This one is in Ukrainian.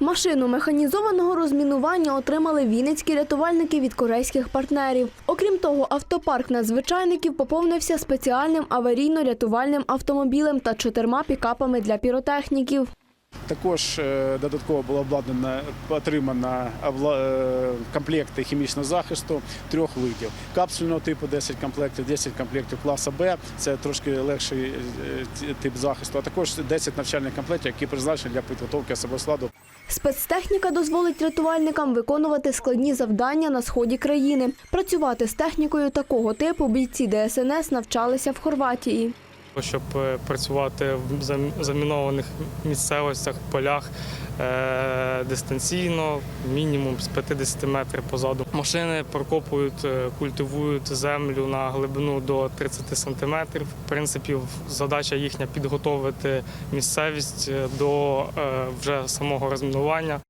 Машину механізованого розмінування отримали вінницькі рятувальники від корейських партнерів. Окрім того, автопарк надзвичайників поповнився спеціальним аварійно-рятувальним автомобілем та чотирма пікапами для піротехніків. Також е, додатково було обладнано отримано е, комплекти хімічного захисту трьох видів: капсульного типу 10 комплектів, 10 комплектів класу Б. Це трошки легший е, тип захисту, а також 10 навчальних комплектів, які призначені для підготовки особового складу Спецтехніка дозволить рятувальникам виконувати складні завдання на сході країни. Працювати з технікою такого типу бійці ДСНС навчалися в Хорватії. Щоб е, працювати в замінованих місцевостях, полях е, дистанційно, мінімум з 50 метрів позаду. Машини прокопують, е, культивують землю на глибину до 30 сантиметрів. В принципі, задача їхня підготовити місцевість до вже самого розмінування.